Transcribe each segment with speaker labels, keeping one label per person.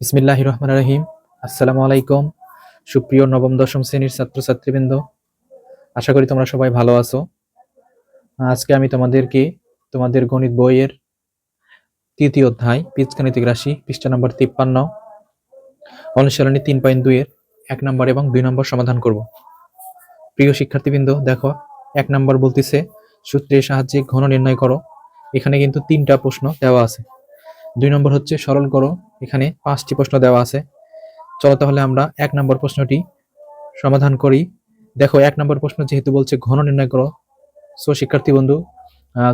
Speaker 1: বিসমিল্লাহ রহমান রহিম আসসালামু আলাইকুম। সুপ্রিয় নবম, দশম শ্রেণির ছাত্রছাত্রীবৃন্দ, আশা করি তোমরা সবাই ভালো আছো। আজকে আমি তোমাদেরকে তোমাদের গণিত বইয়ের তৃতীয় অধ্যায়, বীজগাণিতিক রাশি, পৃষ্ঠা নম্বর তিপ্পান্ন, অনুশীলনী তিন পয়েন্ট দুইয়ের এক নম্বর এবং দুই নম্বর সমাধান করব। প্রিয় শিক্ষার্থীবৃন্দ, দেখো, এক নম্বর বলতেছে, সূত্রের সাহায্যে ঘন নির্ণয় করো। এখানে কিন্তু তিনটা প্রশ্ন দেওয়া আছে। দুই নম্বর হচ্ছে সরল করো। এখানে পাঁচটি প্রশ্ন দেওয়া আছে। চলো তাহলে আমরা এক নম্বর প্রশ্নটি সমাধান করি। দেখো, এক নম্বর প্রশ্ন যেহেতু বলছে ঘন নির্ণয় করো। সো শিক্ষার্থী বন্ধু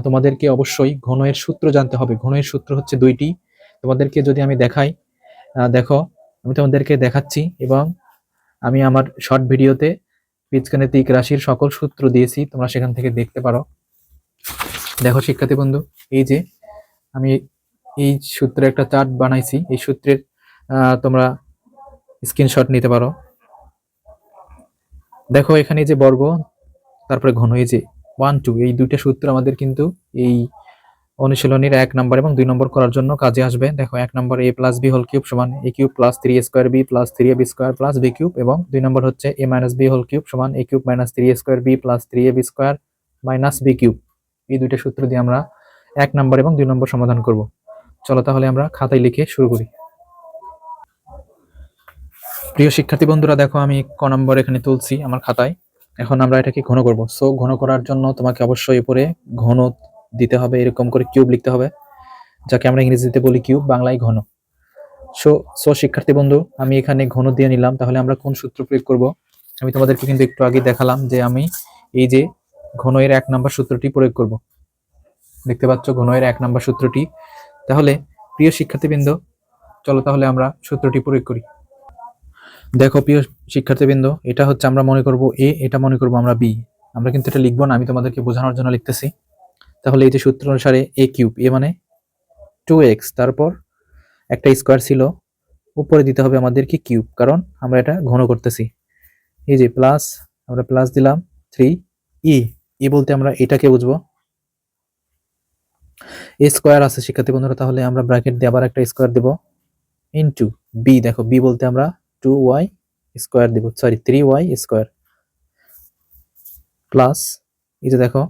Speaker 1: তোমাদেরকে অবশ্যই ঘনের সূত্র জানতে হবে। ঘনের সূত্র হচ্ছে দুইটি। তোমাদেরকে যদি আমি দেখাই দেখো, আমি তোমাদেরকে দেখাচ্ছি এবং আমি আমার শর্ট ভিডিওতে বীজগাণিতিক রাশির সকল সূত্র দিয়েছি। তোমরা সেখান থেকে দেখতে পারো। দেখো, শিক্ষার্থী বন্ধু, এই যে আমি এই সূত্রে একটা চার্ট বানাইছি। এই সূত্রের তোমরা স্ক্রিনশট নিতে পারো। দেখো, এখানে যে বর্গ, তারপরে ঘন, এই যে ওয়ান টু এই দুইটা সূত্র আমাদের কিন্তু এই অনুশীলনীর এক নম্বর এবং দুই নম্বর করার জন্য কাজে আসবে। দেখো, এক নম্বর A plus B whole cube সমান A cube plus three square B plus three A B square plus B cube এবং দুই নম্বর হচ্ছে A minus B whole cube সমান A cube minus three square B plus three A B square minus B cube এই দুইটা সূত্র দিয়ে আমরা এক নম্বর এবং দুই নম্বর সমাধান করব। চলো তাহলে আমরা খাতায় লিখে শুরু করি। প্রিয় শিক্ষার্থী বন্ধুরা, দেখো আমি ক নম্বর এখানে তুলছি আমার খাতায়। এখন আমরা এটাকে ঘন করব। সো ঘন করার জন্য তোমাকে অবশ্যই উপরে ঘন দিতে হবে, এরকম করে কিউব লিখতে হবে, যাকে আমরা ইংরেজিতে বলি কিউব বাংলায় ঘন। সো সো শিক্ষার্থী বন্ধু, আমি এখানে ঘন দিয়ে নিলাম, তাহলে আমরা কোন সূত্র প্রয়োগ করব? আমি তোমাদেরকে কিন্তু একটু আগে দেখালাম যে আমি এই যে ঘন এর এক নম্বর সূত্রটি প্রয়োগ করব। দেখতে পাচ্ছ ঘন এর এক নম্বর সূত্রটি তাহলে, প্রিয় শিক্ষার্থীবৃন্দ, চলো তাহলে আমরা সূত্রটি প্রয়োগ করি। দেখো, প্রিয় শিক্ষার্থীবৃন্দ, এটা হচ্ছে আমরা মনে করব এ, এটা মনে করব আমরা বি। আমরা কিন্তু এটা লিখব না, আমি তোমাদেরকে বোঝানোর জন্য লিখতেছি। তাহলে এই যে সূত্র অনুসারে এ কিউব, এ মানে টু এক্স তারপর একটা স্কোয়ার ছিল, উপরে দিতে হবে আমাদেরকে কিউব, কারণ আমরা এটা ঘন করতেছি। এই যে প্লাস আমরা প্লাস দিলাম থ্রি ই ই বলতে আমরা এটাকে বুঝব। স্কোয়ার আছে, শিক্ষার্থী বন্ধুরা, তাহলে আমরা ব্র্যাকেট দিয়ে আবার একটা স্কোয়ার দেব। ইনটু বি দেখো বি বলতে আমরা টু ওয়াই স্কোয়ার দিব sorry three Y square. Plus এই দেখো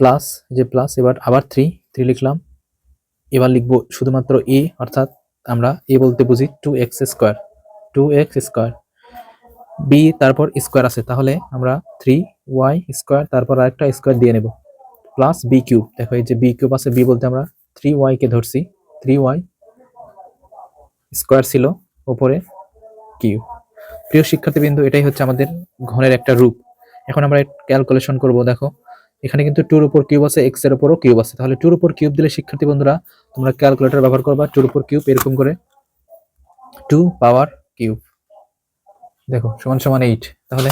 Speaker 1: প্লাস যে প্লাস এবার আবার থ্রি থ্রি লিখলাম। এবার লিখব শুধুমাত্র এ অর্থাৎ আমরা এ বলতে বুঝি two X square two X square. B তারপর স্কোয়ার আছে, তাহলে আমরা থ্রি ওয়াই স্কোয়ার, তারপর আরেকটা স্কোয়ার দিয়ে নেব। প্লাস বি কিউব দেখো এই যে বি কিউব আছে বি বলতে আমরা থ্রি ওয়াই কে ধরছি। থ্রি ওয়াই স্কোয়ার ছিল উপরে কিউব প্রিয় শিক্ষার্থীবৃন্দ, এটাই হচ্ছে আমাদের ঘনের একটা রূপ। এখন আমরা ক্যালকুলেশন করব, দেখো। এখানে কিন্তু টুর উপর কিউব আছে এক্সের উপরও কিউব আছে। তাহলে টুর উপর কিউব দিলে শিক্ষার্থী বন্ধুরা, তোমরা ক্যালকুলেটর ব্যবহার করবা টুর উপর কিউব এরকম করে। টু পাওয়ার কিউব দেখো, সমান সমান এইট তাহলে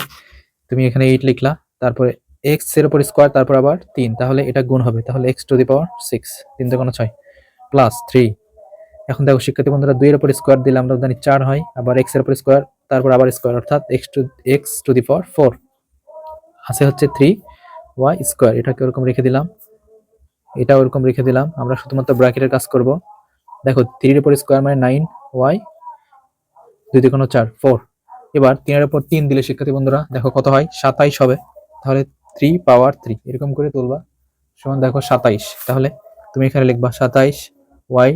Speaker 1: তুমি এখানে এইট লিখলা, তারপরে এক্সের উপর স্কোয়ার তারপর আবার তিন। তাহলে এটা গুণ হবে। তাহলে X to the power six তিন কোনো ছয় প্লাস থ্রি এখন দেখো, শিক্ষার্থী বন্ধুরা, দুইয়ের উপর স্কোয়ার দিলে আমরা জানি চার হয়, আবার এক্সের উপর স্কোয়ার তারপর আবার স্কোয়ার অর্থাৎ X to X to the power four আছে হচ্ছে থ্রি ওয়াই স্কোয়ার এটাকে ওরকম রেখে দিলাম। এটা ওরকম রেখে দিলাম। আমরা শুধুমাত্র ব্র্যাকেটের কাজ করব। দেখো থ্রির উপর স্কোয়ার মানে নাইন ওয়াই দুই কোনো চার ফোর এবার তিনের উপর তিন দিলে, শিক্ষার্থী বন্ধুরা, দেখো কত হয়? সাতাইশ হবে। তাহলে থ্রি পাওয়ার থ্রি এরকম করে তুলবা। সমান দেখো সাতাইশ। তাহলে তুমি এখানে লিখবা সাতাইশ ওয়াই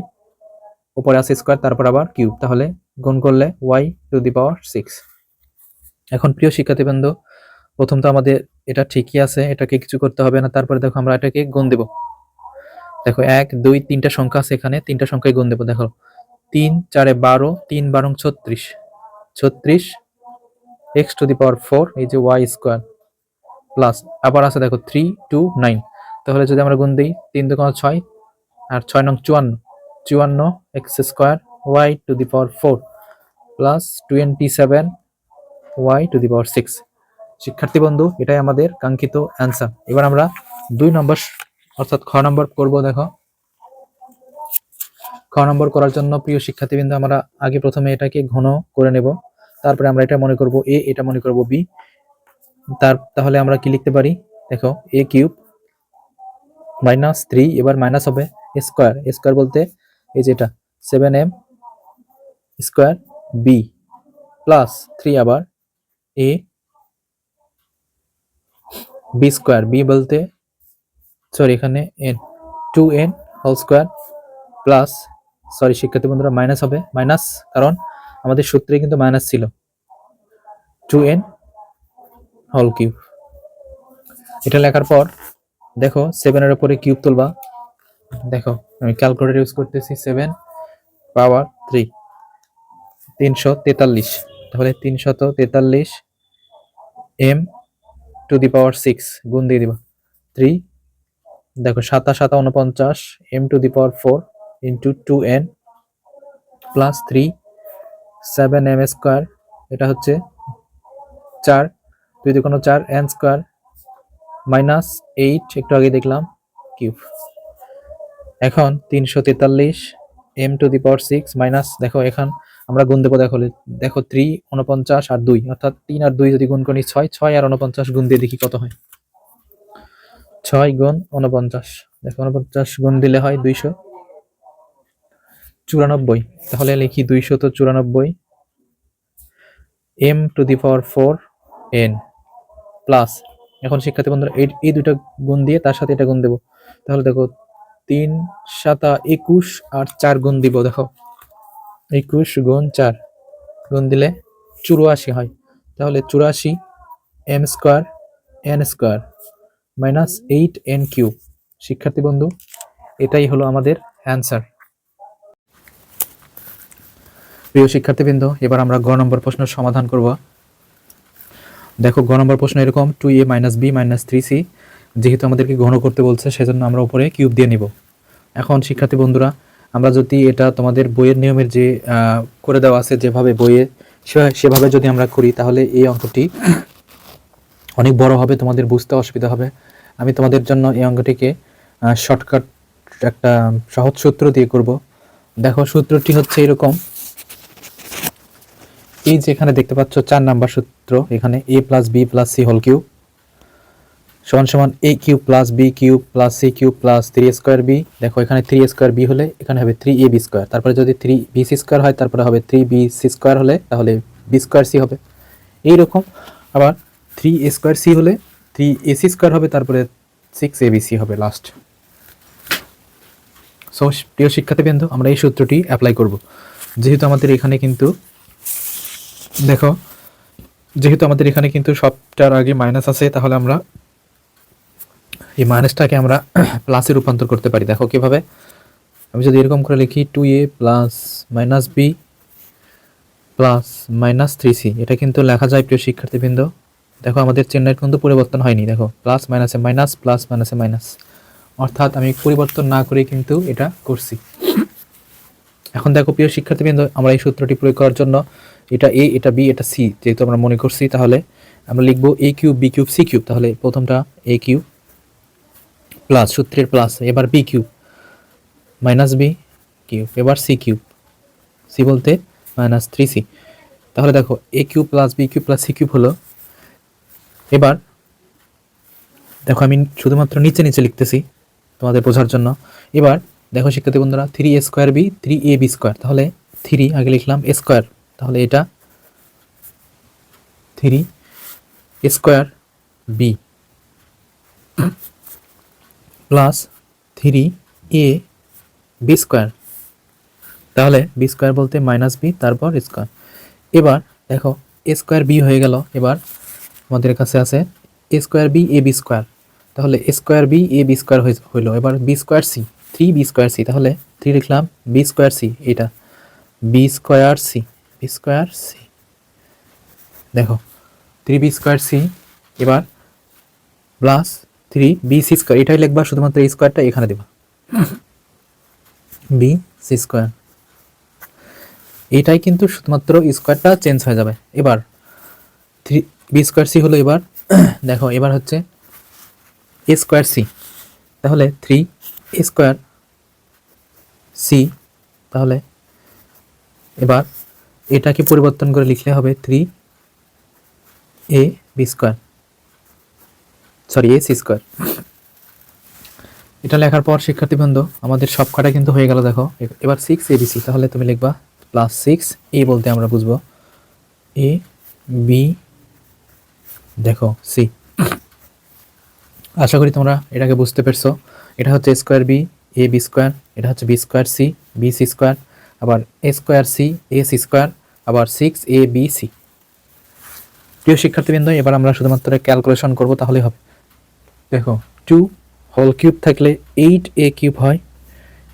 Speaker 1: উপরে আছে স্কোয়ার তারপর আবার কিউব তাহলে গুণ করলে Y to the power six. এখন প্রিয় শিক্ষার্থীবৃন্দ, প্রথম তো আমাদের এটা ঠিকই আছে, এটাকে কিছু করতে হবে না। তারপরে দেখো আমরা এটাকে গুণ দেব। দেখো এক, দুই, তিনটা সংখ্যা আছে এখানে, তিনটা সংখ্যায় গুণ দেবো। দেখো, তিন, চারে বারো, তিন বারং ছত্রিশ। ছত্রিশ X to the power four এই যে ওয়াই স্কোয়ার প্লাস আবার আছে দেখো থ্রি টু নাইন তাহলে যদি আমরা গুণ দিই, তিন দোকান ছয় আর ছয় নং চুয়ান্ন চুয়ান্ন X square Y to the power four plus twenty seven Y to the power six শিক্ষার্থী বন্ধু, এটাই আমাদের কাঙ্ক্ষিত অ্যান্সার এবার আমরা দুই নম্বর, অর্থাৎ খ নম্বর করব দেখো। খ নম্বর করার জন্য প্রিয় শিক্ষার্থীবৃন্দ, আমরা আগে প্রথমে এটাকে ঘন করে নেব। তারপরে আমরা এটা মনে করব এ, এটা মনে করব বি। তার, তাহলে আমরা কি লিখতে পারি? দেখো এ কিউব মাইনাস থ্রি এবার মাইনাস হবে স্কোয়ার স্কোয়ার বলতে এই যেটা seven M square B plus three আবার এ বি স্কোয়ার বি বলতে সরি এখানে N two N whole square plus sorry শিক্ষার্থী বন্ধুরা মাইনাস হবে মাইনাস কারণ আমাদের সূত্রে কিন্তু মাইনাস ছিল। Two N whole cube. এটা লেখার পর, দেখো সেভেনের উপরে কিউব তুলবা। দেখো, আমি ক্যালকুলেটর ইউজ করতেছি সেভেন পাওয়ার থ্রি তিনশো তেতাল্লিশ। তাহলে তিনশত তেতাল্লিশ M to the power six গুণ দিয়ে দিবা। থ্রি দেখো সাতা সাতা উনপঞ্চাশ M to the power four into two N plus three seven M square এটা হচ্ছে চার দুই কোনো চার এন স্কোয়ার মাইনাস এইট একটু আগে দেখলাম কিউব এখন তিনশো তেতাল্লিশ M to the power six minus দেখো এখন আমরা গুণ দেবো, দেখো দেখো থ্রি উনপঞ্চাশ আর দুই, অর্থাৎ তিন আর দুই যদি গুণ করি ছয় ছয় আর উনপঞ্চাশ গুণ দিয়ে দেখি কত হয়। ছয় গুণ উনপঞ্চাশ দেখো উনপঞ্চাশ গুণ দিলে হয় দুইশো চুরানব্বই, তাহলে লিখি দুইশত চুরানব্বই M to the power four N plus এখন শিক্ষার্থী বন্ধুরা, এই এই দুইটা গুণ দিয়ে তার সাথে এটা গুণ দেবো। তাহলে দেখো, তিন সাতা একুশ আর চার গুণ দিব, দেখো। একুশ গুণ চার, গুণ দিলে চুরাশি হয়। তাহলে চুরাশি M square, N square minus eight N cube শিক্ষার্থী বন্ধু, এটাই হলো আমাদের অ্যান্সার। প্রিয় শিক্ষার্থীবৃন্দ, এবার আমরা গ নম্বর প্রশ্নের সমাধান করব। দেখো গ নম্বর প্রশ্ন এরকম two A minus B minus three C যেহেতু আমাদেরকে ঘন করতে বলছে, সেজন্য আমরা উপরে কিউব দিয়ে নিব। এখন শিক্ষার্থী বন্ধুরা, আমরা যদি এটা তোমাদের বইয়ের নিয়মের যে করে দেওয়া আছে, যেভাবে বইয়ে সেভাবে যদি আমরা করি, তাহলে এই অঙ্কটি অনেক বড় হবে, তোমাদের বুঝতে অসুবিধা হবে। আমি তোমাদের জন্য এই অঙ্কটিকে শর্টকাট একটা সহজ সূত্র দিয়ে করব। দেখো, সূত্রটি হচ্ছে এরকম এই যে এখানে দেখতে পাচ্ছ চার নাম্বার সূত্র, এখানে A plus B plus C whole cube সমান সমান A cube plus B cube plus C cube plus three square B দেখো, এখানে থ্রি স্কোয়ার বি হলে এখানে হবে থ্রি এ বি স্কোয়ার তারপরে যদি থ্রি বি সি স্কোয়ার হয়, তারপরে হবে থ্রি বি সি স্কোয়ার হলে তাহলে বি স্কোয়ার সি হবে। এইরকম আবার থ্রি এ স্কোয়ার সি হলে থ্রি এ সি স্কোয়ার হবে, তারপরে সিক্স এ বি সি হবে লাস্ট সো, প্রিয় শিক্ষার্থীবৃন্দ, আমরা এই সূত্রটি অ্যাপ্লাই করব। যেহেতু আমাদের এখানে কিন্তু দেখো, যেহেতু আমাদের এখানে কিন্তু সবটার আগে মাইনাস আছে, তাহলে আমরা এই মাইনাসটাকে আমরা প্লাসে রূপান্তর করতে পারি। দেখো কীভাবে? আমি যদি এরকম করে লিখি two A plus minus B plus minus three C এটা কিন্তু লেখা যায় প্রিয় শিক্ষার্থীবৃন্দ। দেখো, আমাদের চেন্নাইয়ের কিন্তু পরিবর্তন হয়নি। দেখো প্লাস মাইনাসে মাইনাস প্লাস মাইনাসে মাইনাস অর্থাৎ আমি পরিবর্তন না করে কিন্তু এটা করছি। এখন দেখো প্রিয় শিক্ষার্থীবৃন্দ, আমরা এই সূত্রটি প্রয়োগ করার জন্য এটা এ এটা বি এটা সি যেহেতু আমরা মনে করছি, তাহলে আমরা লিখব A cube B cube C cube তাহলে প্রথমটা এ কিউব প্লাস সূত্রের প্লাস এবার B cube minus B cube এবার সি কিউব সি বলতে মাইনাস থ্রি সি তাহলে দেখো A cube plus B cube plus C cube হলো, এবার দেখো আমি শুধুমাত্র নিচে নিচে লিখতেছি তোমাদের বোঝার জন্য, এবার দেখো শিক্ষার্থী বন্ধুরা three A square B three A B square তাহলে থ্রি আগে লিখলাম স্কোয়ার তাহলে এটা three square B plus three A B square. তাহলে বি স্কোয়ার বলতে মাইনাস বি, তারপর স্কোয়ার। এবার দেখো, এ স্কোয়ার বি হয়ে গেল। এবার আমাদের কাছে আছে A square B, A B square. তাহলে A square B, A B square হইল। এবার B square C, three B square C. তাহলে থ্রি লিখলাম বি স্কোয়ার সি এটা B square C. Square C. দেখো থ্রি বি স্কোয়ার সি এবার plus three B C square এটাই লিখবা শুধুমাত্র স্কোয়ারটা এখানে দেবা। বি সি স্কোয়ার এটাই কিন্তু শুধুমাত্র স্কোয়ারটা চেঞ্জ হয়ে যাবে। এবার থ্রি বি স্কোয়ার সি হলো এবার, দেখো, এবার হচ্ছে এ স্কোয়ার সি তাহলে থ্রি স্কোয়ার সি তাহলে এবার এটাকে পরিবর্তন করে লিখলে হবে three A B square sorry A C square এটা লেখার পর, শিক্ষার্থী শিক্ষার্থীবৃন্দ আমাদের সব কটা কিন্তু হয়ে গেল, দেখো। এবার সিক্স এবিসি তাহলে তুমি লিখবা প্লাস সিক্স এ বলতে আমরা বুঝব। এ বি দেখো সি আশা করি তোমরা এটাকে বুঝতে পেরেছ। এটা হচ্ছে square B A B square এটা হচ্ছে B square C B C square আবার A square C A C square আবার সিক্স এ বি সি প্রিয় শিক্ষার্থীবৃন্দ, এবার আমরা শুধুমাত্র ক্যালকুলেশন করব, তাহলেই হবে। দেখো টু হোল কিউব থাকলে এইট এ কিউব হয়।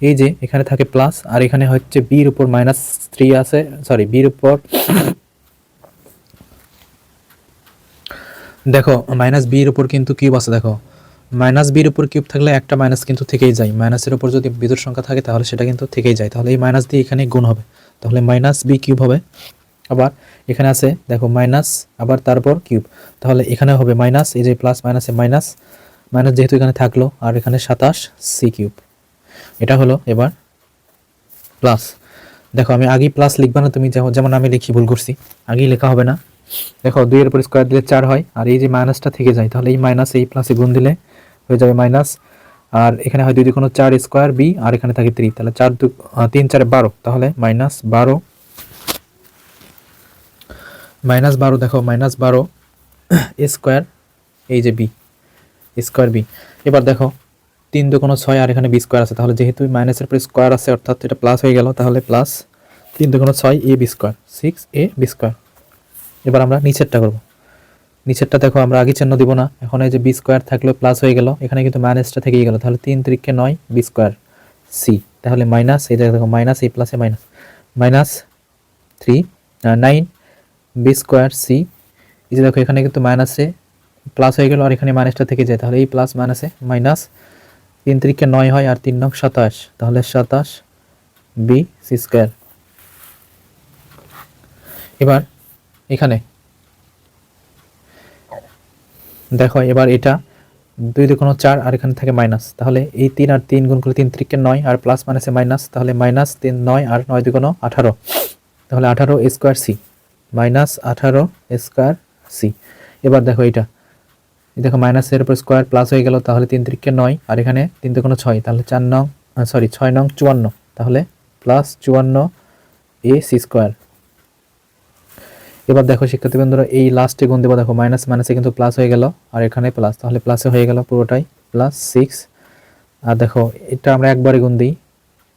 Speaker 1: এই যে, এখানে থাকে প্লাস আর এখানে হচ্ছে বির উপর মাইনাস থ্রি আছে সরি বির উপর দেখো মাইনাস বির উপর কিন্তু কিউব আছে, দেখো। মাইনাস বির উপর কিউব থাকলে একটা মাইনাস কিন্তু থেকেই যায়। মাইনাসের উপর যদি বিজোড় সংখ্যা থাকে, তাহলে সেটা কিন্তু থেকেই যায়। তাহলে এই মাইনাস দিয়ে এখানে গুণ হবে। তাহলে মাইনাস বি কিউব হবে। আবার এখানে আছে, দেখো মাইনাস, আবার তারপর কিউব। তাহলে এখানে হবে মাইনাস, এই যে প্লাস মাইনাসে মাইনাস। মাইনাস যেহেতু এখানে থাকল, আর এখানে সাতাশ সি কিউব। এটা হলো এবার প্লাস দেখো, আমি আগেই প্লাস লিখবা না, তুমি যেমন আমি লিখি, ভুল করছি। আগেই লেখা হবে না। দেখো, দুইয়ের উপর স্কোয়ার দিলে চার হয়, আর এই যে মাইনাসটা থেকে যায়, তাহলে এই মাইনাস এই প্লাসে গুণ দিলে হয়ে যাবে মাইনাস। আর এখানে হয় দুই কোনো চার স্কোয়ার বি, আর এখানে থাকে থ্রি তাহলে চার দু তিন, চারে বারো। তাহলে মাইনাস বারো। মাইনাস বারো, দেখো, মাইনাস বারো স্কোয়ার, এই যে বি, স্কোয়ার বি। এবার দেখো, তিন দু কোনো ছয়, আর এখানে বি স্কোয়ার আছে। তাহলে যেহেতু মাইনাসের পরে স্কোয়ার আছে, অর্থাৎ এটা প্লাস হয়ে গেল, তাহলে প্লাস তিন দু কোনো ছয় A B square six A B square. এবার আমরা নিচেরটা করব। নিচেরটা দেখো, আমরা আগে চিহ্ন দিব না। এখন এই যে বি স্কোয়ার থাকলে প্লাস হয়ে গেল, এখানে কিন্তু মাইনাসটা থেকেই গেল। তাহলে তিন তিরিখে নয় বি স্কোয়ার সি তাহলে মাইনাস এই দেখো মাইনাস এই প্লাসে minus minus three nine B square C এই যে দেখো, এখানে কিন্তু মাইনাসে প্লাস হয়ে গেল, আর এখানে মাইনাসটা থেকে যায়। তাহলে এই প্লাস মাইনাসে মাইনাস তিন তিরিখে নয় হয়, আর তিন নং সাতাশ। তাহলে সাতাশ বি সি স্কোয়ার এবার এখানে দেখো, এবার এটা দুই দুগুণ চার আর এখানে থাকে মাইনাস তাহলে এই তিন আর তিন গুণ করলে তিন ত্রিকে নয় আর প্লাস মাইনাসে মাইনাস তাহলে মাইনাস তিন নয় আর নয় দুগুণ আঠারো। তাহলে আঠারো স্কোয়ার সি মাইনাস আঠারো স্কোয়ার সি এবার দেখো এটা। দেখো মাইনাসের উপর স্কোয়ার প্লাস হয়ে গেল, তাহলে তিন ত্রিকে নয় আর এখানে তিন দুগুণ ছয়, তাহলে চার নং সরি ছয় নং চুয়ান্ন। তাহলে প্লাস চুয়ান্ন এ সি স্কোয়ার এবার দেখো শিক্ষার্থী বন্ধুরা এই লাস্টে গুণ দেবো, দেখো মাইনাস মাইনাসে কিন্তু প্লাস হয়ে গেল। আর এখানে প্লাস তাহলে প্লাসে হয়ে গেল পুরোটাই প্লাস সিক্স আর দেখো, এটা আমরা একবারে গুণ দিই,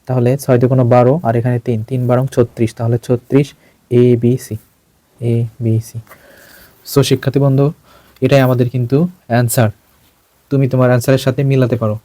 Speaker 1: তাহলে ছয় দু কোনো বারো, আর এখানে তিন তিন বারং ছত্রিশ, তাহলে ছত্রিশ A B C A B C so শিক্ষার্থী বন্ধু এটাই আমাদের কিন্তু অ্যান্সার তুমি তোমার অ্যান্সারের সাথে মিলাতে পারো।